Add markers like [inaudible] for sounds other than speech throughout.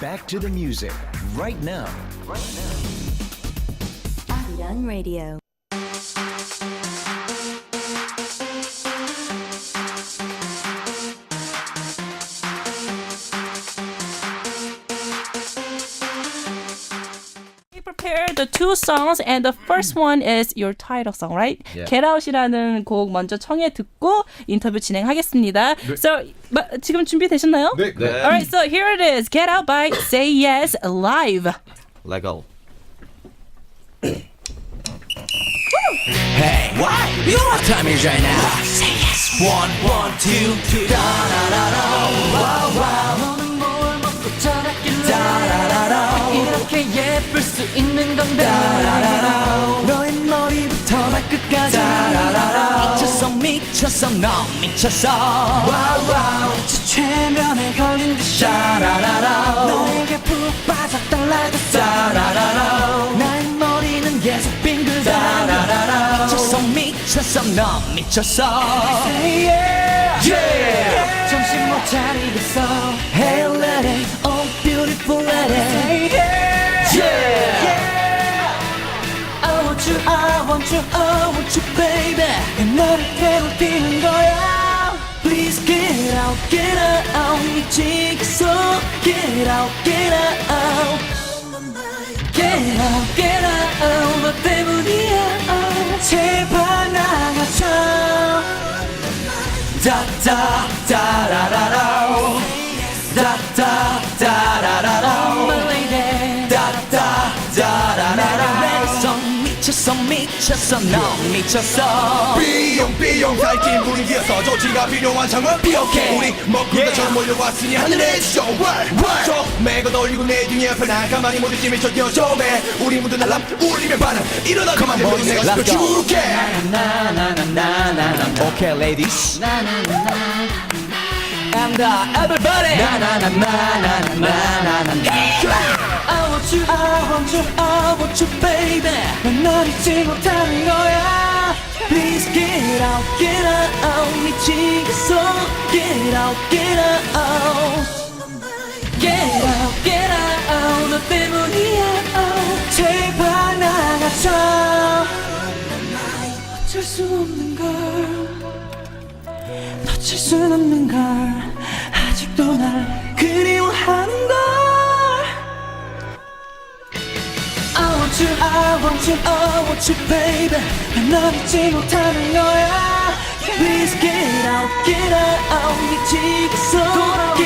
back to the music right now. Young Radio. We prepared the two songs and the first one is your title song, right? Yeah. Get Out이라는 곡 먼저 청해 듣고 인터뷰 진행하겠습니다. So 마, 지금 준비되셨나요? 네. 네. Alright, so here it is. Get Out by Say Yes Live. Lego. Hey, what? You know what time it is right now? Say yes. One, one, two, two. Da da da da. Wow, wow. 너는 뭘 먹고 자랐길래? Da da da da. 이렇게 예쁠 수 있는 건데? 너의 머리부터 발끝까지. 미쳤어, 미쳤어, 너 미쳤어. 저 최면에 걸린 듯이. 너에게 푹 da da. 나의 머리는 계속 빙글다. 미쳤어, 미쳤어, 너 미쳤어. Say yeah. Yeah. 정신 못 차리겠어. Hey lady, oh beautiful lady. Say yeah. Yeah. I want you, I want you, I want you, baby. 내 너를 괴롭히는 거야. Please get out, get out. 미치겠어. Get out, get out. Get out, get out. 너 때문이야. 제발 da da da da 미쳤어 너 미쳤어. 삐용 삐용 살찐 분위기여서 조치가 필요한 상황 삐용해. 우리 먹구름처럼 몰려왔으니 하늘에 지져 저 매고 돌리고 내 등에 앞에 난 가만히 못 있지 미쳐 뛰어줘 매 우리 모두 날람 울리면 반응 일어나 그만 모두 내가 Let's go. 지켜줄게 나나나나나나. Okay, ladies. And uh, everybody. 나나나나 나나나. I want you, I want you, I want you, baby. 넌 잊지 못하는 거야. Please get out, get out. 미치겠어. Get out, get out. Get out, get out. 너 때문이야. 제발 나가줘. 어쩔 수 없는 걸. 놓칠 순 없는 걸 아직도 날 그리워하는 걸 I want you, I want you, I want you, baby 난널 잊지 못하는 거야 Please get out, get out 미치겠어 out,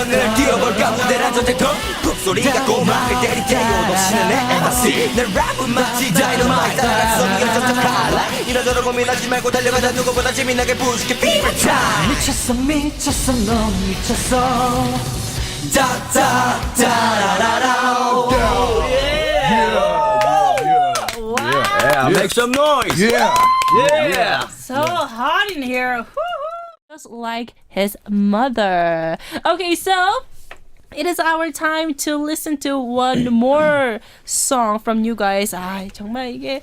오르막을 뛰어볼까? 무대란 전쟁터 북소리가 꼬막을 때리태요 넘치는 내 에너지. 내 랩은 마치 다이너마이트. 소리가 점점 달라 이러저러 고민하지 말고 달려가자. 누구보다 재미나게 부실게 fever time. 미쳤어 미쳤어 너 미쳤어. Yeah, make some noise. Yeah. Yeah. So hot in here. Woo-hoo. Just like his mother. Okay, so it is our time to listen to one more song from you guys. 아, 정말 이게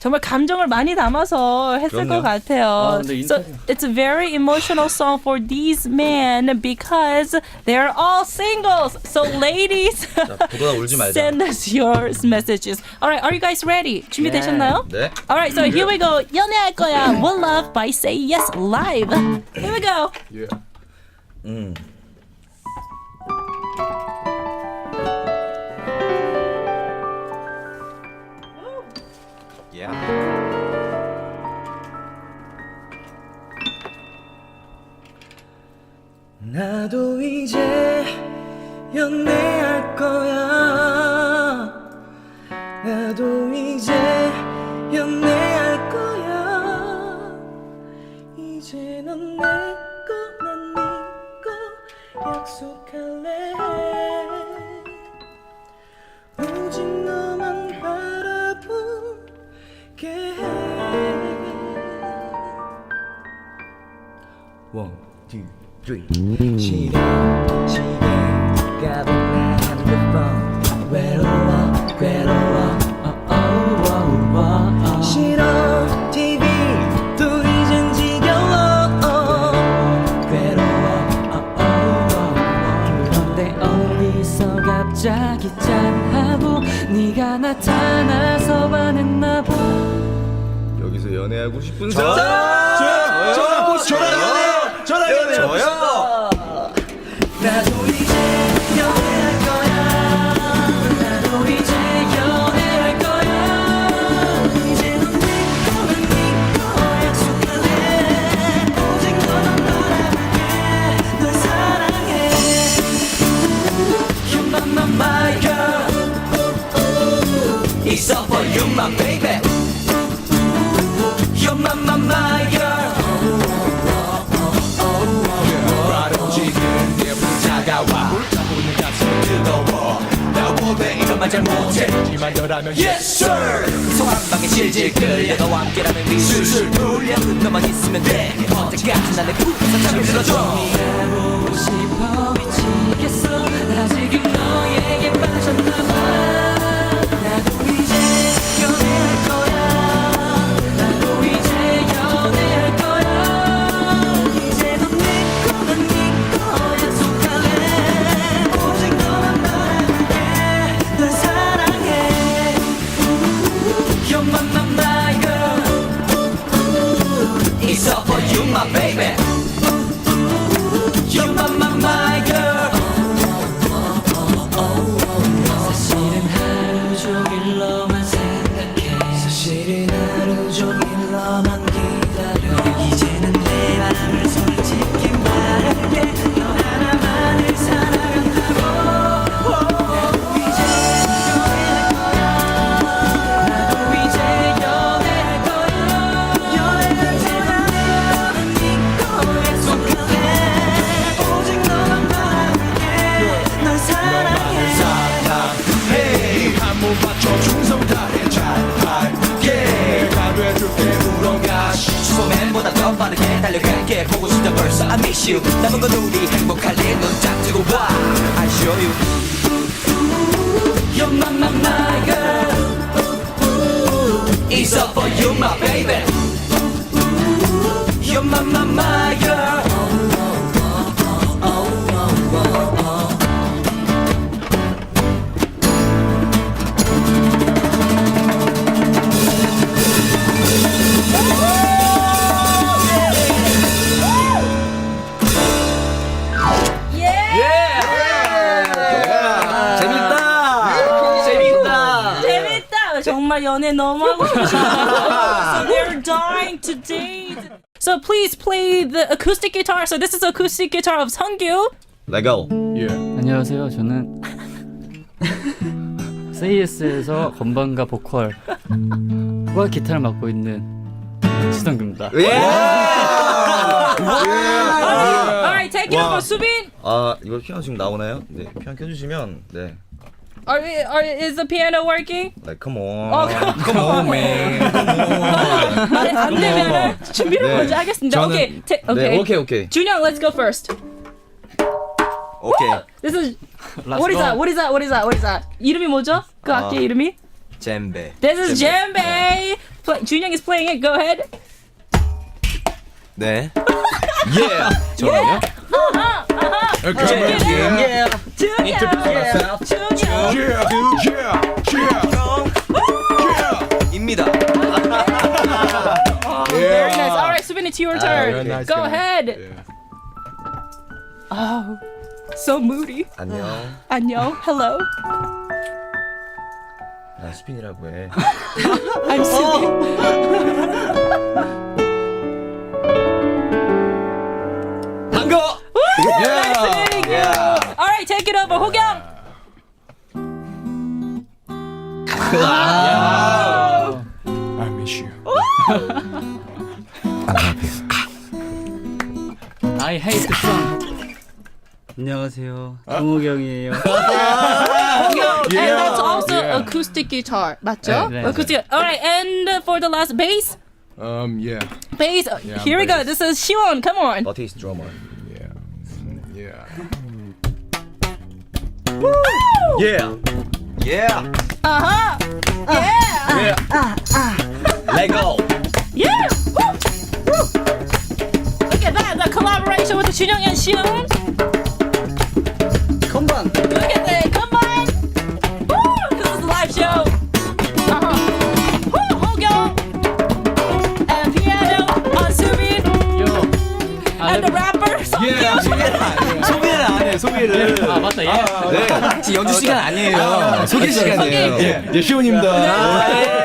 정말 감정을 많이 담아서 했을 것 그럼요. 같아요. 아, 근데 so 인터뷰- it's a very emotional song for these men because they're all singles. So ladies, [laughs] 보다 울지 말자. send us your messages. Alright, are you guys ready? 준비되셨나요? 네. Alright, so here we go. 연애할 거야. One Love by Say Yes Live. Here we go. Yeah. 나도 이제 연애할 거야 나도 이제 연애할 거야 이제 넌 내꺼 난네거 약속할 여기서 연애하고 싶은 사람! 전화 전화 전화 요. 저요. 저요. 잘 못해. 하지만 너라면 Yes sir. 소한 방에 질질 끌려. 너와 함께라면 네 술술 돌려. 너만 있으면 돼. 언제까지 나를 부서 잠을 들어줘 보고 싶어 미치겠어 벌써 I miss you 남은 건 우리 행복할래 눈딱 뜨고 봐 I show you You're my, my, my girl It's all for you my baby You're my, my, my girl 정말 연애 너무 하고 싶어. so they're dying to date. So please play the acoustic guitar. So this is acoustic guitar of 성규. 레고. 안녕하세요. 저는 세이에스에서 건반과 보컬과 기타를 맡고 있는 시성규입니다. 예. Alright, take it 와. over. 수빈. 아 이거 피아노 지금 나오나요? 네 피아노 켜주시면 네. Are, we- are is the piano working? Like come on. 어, come on man. 말이 안 되면 준비를 네. 먼저 하겠습니다. 저는- 오케이, 태- 네 오케이. 오케이 오케이. 준영, let's go first. 오케이 This is what is that? What is that? What is that? What is that? 이름이 뭐죠? 그 악기 의 이름이? 잼베 This is djembe. Play, 준영 is playing it. Go ahead. 네 Yeah. 저는요? 준영. Yeah. 준영. 준영. your turn. nice Go guy. ahead. Oh, so moody. 안녕. [sighs] 안녕. Hello. 나 수빈이라고 해. [laughs] I'm [laughs] Subin. [laughs] I hate the sun. 안녕하세요. 동호경이에요. And [laughs] that's also acoustic guitar. 맞죠? 네, 네. Acoustic. All right, and for the last bass. Um, yeah, Bass. Here we go. This is Shion. Come on. 너티스 드러머. yeah, yeah. Yeah. yeah Uh huh. Yeah. 레고 that, the collaboration with 준영 and 시은. 건반. Look at the combine. Woo, this is a live show. Uh-huh. Woo, Hogo. And piano on Subi. And the rapper. 예, 아, 소개를 안 해요. 소개를 안 해요. 소개를. 아 맞다. 예. 네, 지금 연주 시간 아니에요. 소개 시간이에요. 예, 예, 시온입니다. 네.